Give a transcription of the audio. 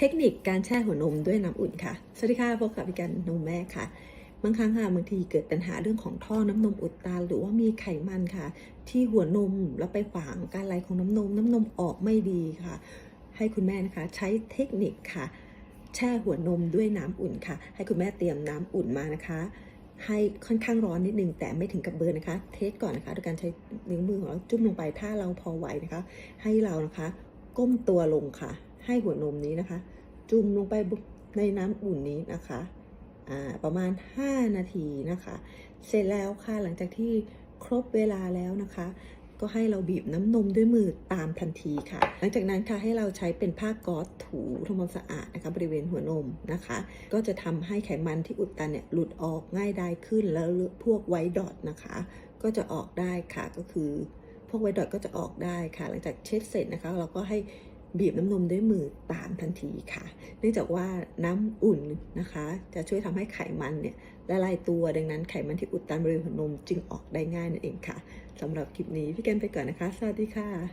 เทคนิคการแช่หัวนมด้วยน้ำอุ่นค่ะ สวัสดีค่ะพบกับพี่กันนมแม่ค่ะ บางครั้งค่ะบางทีเกิดปัญหาเรื่องของท่อน้ำนมอุดตันหรือว่ามีไขมันค่ะ ที่หัวนมแล้วไปขวางการไหลของน้ำนม น้ำนมออกไม่ดีค่ะ ให้คุณแม่นะคะใช้เทคนิคค่ะ แช่หัวนมด้วยน้ำอุ่นค่ะ ให้คุณแม่เตรียมน้ำอุ่นมานะคะ ให้ค่อนข้างร้อนนิดนึงแต่ไม่ถึงกับเบิร์นนะคะ เทสก่อนนะคะโดยการใช้นิ้วมือของเราจุ่มลงไปถ้าเราพอไหวนะคะ ให้เรานะคะ ก้มตัวลงค่ะ ให้หัวนมนี้นะคะ จุ่มลงไปในน้ำอุ่นนี้นะคะประมาณ 5 นาทีนะคะ เสร็จแล้วค่ะหลังจากที่ครบเวลาแล้วนะคะ ก็ให้เราบีบน้ำนมด้วยมือตามทันทีค่ะ หลังจากนั้นค่ะให้เราใช้เป็นผ้าก๊อซถูทำความสะอาดนะคะบริเวณหัวนมนะคะ ก็จะทำให้ไขมันที่อุดตันเนี่ยหลุดออกง่ายได้ขึ้นแล้วพวกไวท์ดอทนะคะ ก็จะออกได้ค่ะก็คือ พวกไวท์ดอทก็จะออกได้ค่ะ หลังจากเช็ดเสร็จนะคะ เราก็ให้ บีบน้ำนมด้วยมือตามทันทีค่ะ เนื่องจากว่าน้ำอุ่นนะคะ จะช่วยทำให้ไขมันเนี่ยละลายตัวดังนั้นไขมันที่อุดตันบริเวณหัวนมจึงออกได้ง่ายนั่นเองค่ะสำหรับคลิปนี้พี่แกนไปก่อนนะคะ สวัสดีค่ะ